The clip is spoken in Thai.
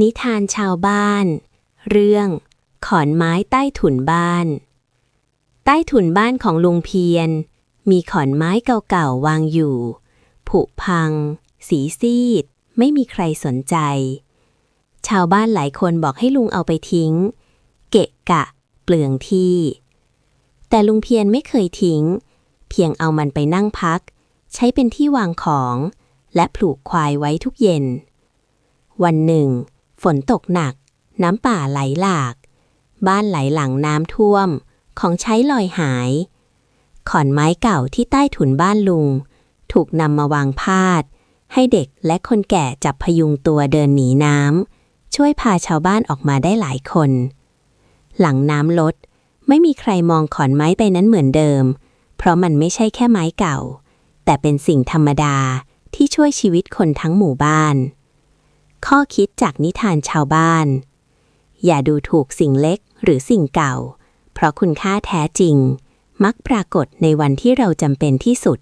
นิทานชาวบ้าน เรื่อง ขอนไม้ใต้ถุนบ้าน ใต้ถุนบ้านของลุงเพียรมีขอนไม้เก่าๆวางอยู่ ผุพัง สีซีด ไม่มีใครสนใจ ชาวบ้านหลายคนบอกให้ลุงเอาไปทิ้ง เกะกะ เปลืองที่ แต่ลุงเพียรไม่เคยทิ้ง เพียงเอามันไปนั่งพัก ใช้เป็นที่วางของ และปลูกควายไว้ทุกเย็น วันหนึ่ง ฝนตกหนัก น้ำป่าไหลหลาก บ้านไหลหลังน้ำท่วม ของใช้ลอยหาย ขอนไม้เก่าที่ใต้ถุนบ้านลุง ถูกนำมาวางพาด ให้เด็กและคนแก่จับพยุงตัวเดินหนีน้ำ ช่วยพาชาวบ้านออกมาได้หลายคน หลังน้ำลด ไม่มีใครมองขอนไม้ไปนั้นเหมือนเดิม เพราะมันไม่ใช่แค่ไม้เก่า แต่เป็นสิ่งธรรมดาที่ช่วยชีวิตคนทั้งหมู่บ้าน ข้อคิดจากนิทานชาวบ้าน อย่าดูถูกสิ่งเล็กหรือสิ่งเก่า เพราะคุณค่าแท้จริง มักปรากฏในวันที่เราจำเป็นที่สุด